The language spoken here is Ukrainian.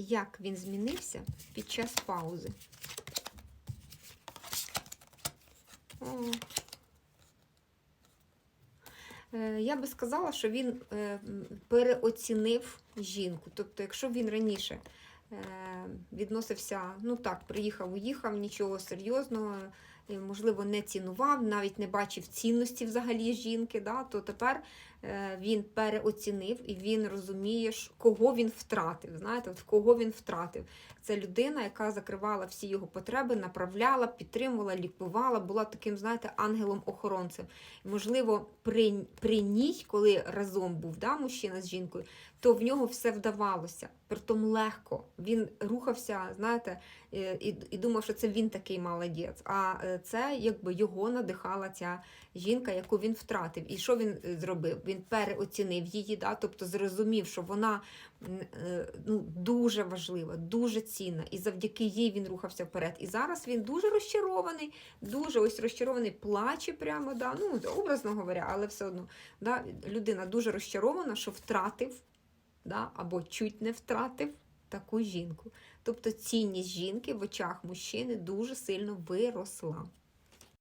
як він змінився під час паузи. О. Е, Я би сказала, що він е, переоцінив жінку. Тобто, якщо він раніше відносився, ну так, приїхав, уїхав, нічого серйозного, е, можливо, не цінував, навіть не бачив цінності взагалі жінки, да, то тепер е, він переоцінив і він розуміє, кого він втратив. Знаєте, от кого він втратив. Це людина, яка закривала всі його потреби, направляла, підтримувала, лікувала, була таким, знаєте, ангелом-охоронцем. Можливо, при, при ній, коли разом був да, мужчина з жінкою, то в нього все вдавалося. Притом легко. Він рухався, знаєте, і, і думав, що це він такий молодець. А е, це якби його надихала ця жінка, яку він втратив. І що він е, зробив? Він переоцінив її, да? тобто зрозумів, що вона е, ну, дуже важлива, дуже цінна. І завдяки їй він рухався вперед. І зараз він дуже розчарований, дуже ось розчарований, плаче прямо, да? ну, образно говоря, але все одно да? людина дуже розчарована, що втратив да? або чуть не втратив таку жінку. Тобто цінність жінки в очах мужчини дуже сильно виросла.